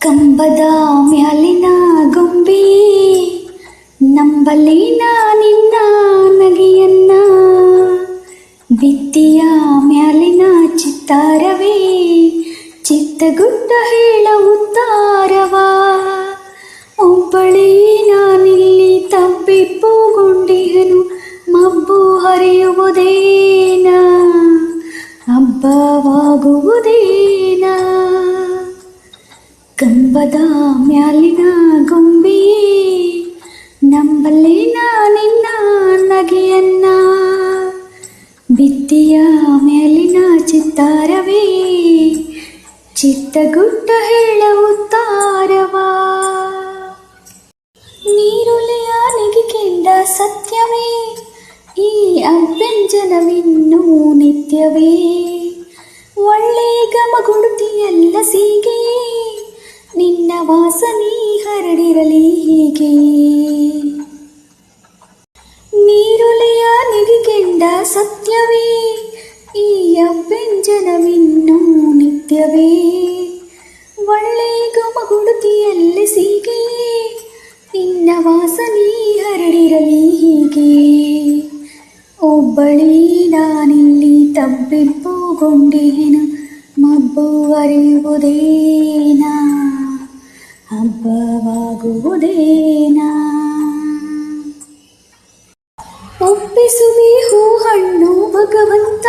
ಕಂಬದ ಮ್ಯಾಲಿನ ಗೊಂಬಿ ನಂಬಲಿನ ನಿನ್ನ ನಗೆಯನ್ನ ಬಿತ್ತಿಯ ಮ್ಯಾಲಿನ ಚಿತ್ತಾರವೇ ಚಿತ್ತಗುಟ್ಟ ಹೇಳ ಉತ್ತಾರವಾ ಒಬ್ಬಳೇ ನಾನಿಲ್ಲಿ ತಬ್ಬಿಪ್ಪುಗೊಂಡಿಹನು ಮಬ್ಬು ಹರಿಯುವುದೇನ ಹಬ್ಬವಾಗುವುದೇನಾ ಕಂಬದ ಮ್ಯಾಲಿನ ಗೊಂಬಿ ನಂಬಲ್ಲೇನ ನಿನ್ನ ನಗೆಯನ್ನ. ಬಿತ್ತಿಯ ಮ್ಯಾಲಿನ ಚಿತ್ತಾರವೇ, ಚಿತ್ತಗುಟ್ಟ ಹೇಳ ಉತ್ತಾರವಾ. ನೀರುಲೆಯ ನಿಗಿಕೆಂಡ ಸತ್ಯವೇ, ಈ ಅಭ್ಯಂಜನವಿನ್ನೂ ನಿತ್ಯವೇ. ಒಳ್ಳೆ ಗಮಗುಡುತಿಯಲ್ಲ ಸೀಗೆ ವಾಸನೆ ಹರಡಿರಲಿ ಹೀಗೆ. ನೀರುಲೆಯ ನೆಗಿಕೆಂಡ ಸತ್ಯವೇ, ಈ ಅಭ್ಯಂಜನವಿನ್ನು ನಿತ್ಯವೇ. ಒಳ್ಳೆ ಗಮಗುಡುತಿಯಲ್ಲ ಸೀಗೆ ನಿನ್ನ ವಾಸನೆ ಹರಡಿರಲಿ ಹೀಗೆ. ಒಬ್ಬಳಿ ನಾನಿಲ್ಲಿ ತಬ್ಬಿಬ್ಬುಗೊಂಡೇನು ಮಬ್ಬು ಅರಿಯುವುದೇನಾ ಹಬ್ಬವಾಗುವುದೇನಾ ಒಪ್ಪಿಸುವೆ ಹೂ ಹಣ್ಣು ಭಗವಂತ,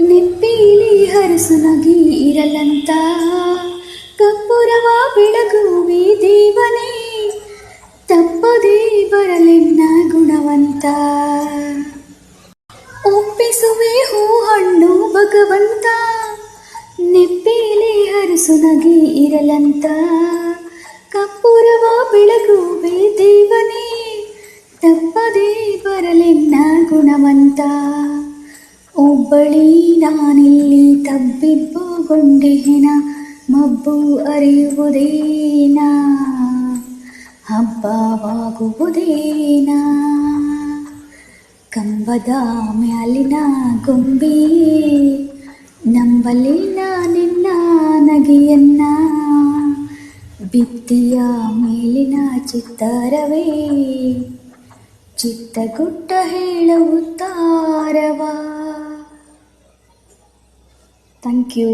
ನೆಪ್ಪಿಲಿ ಹರಸು ನಗಿ ಇರಲಂತ. ಕಪ್ಪುರವ ಬೆಳಗುವೆ ದೇವನೇ, ತಪ್ಪದೇ ಬರಲೆನ್ನ ಗುಣವಂತ. ಒಪ್ಪಿಸುವೆ ಹೂ ಹಣ್ಣು ಭಗವಂತ, ನೆಪ್ಪಿಲಿ ಹರಸು ನಗಿ ಇರಲಂತ. ಕಪ್ಪುರವ ಬೆಳಗುವೆ ದೇವನೇ, ತಪ್ಪದೇ ಬರಲೆನ್ನ ಗುಣವಂತ. ಒಬ್ಬಳಿ ನಾನಿಲ್ಲಿ ತಬ್ಬಿಬ್ಬುಗೊಂಡೆನ ಮಬ್ಬು ಅರಿಯುವುದೇನಾ? ಹಬ್ಬವಾಗುವುದೇನಾ? ಕಂಬದ ಮ್ಯಾಲಿನ ಗೊಂಬಿ ನಂಬಲಿ ನಿನ್ನ ಬಿತ್ತಿಯ ಮೇಲಿನ ಚಿತ್ತಾರವೇ ಚಿತ್ತಗುಟ್ಟ ಹೇಳುತ್ತಾರವಾ ಥ್ಯಾಂಕ್ ಯು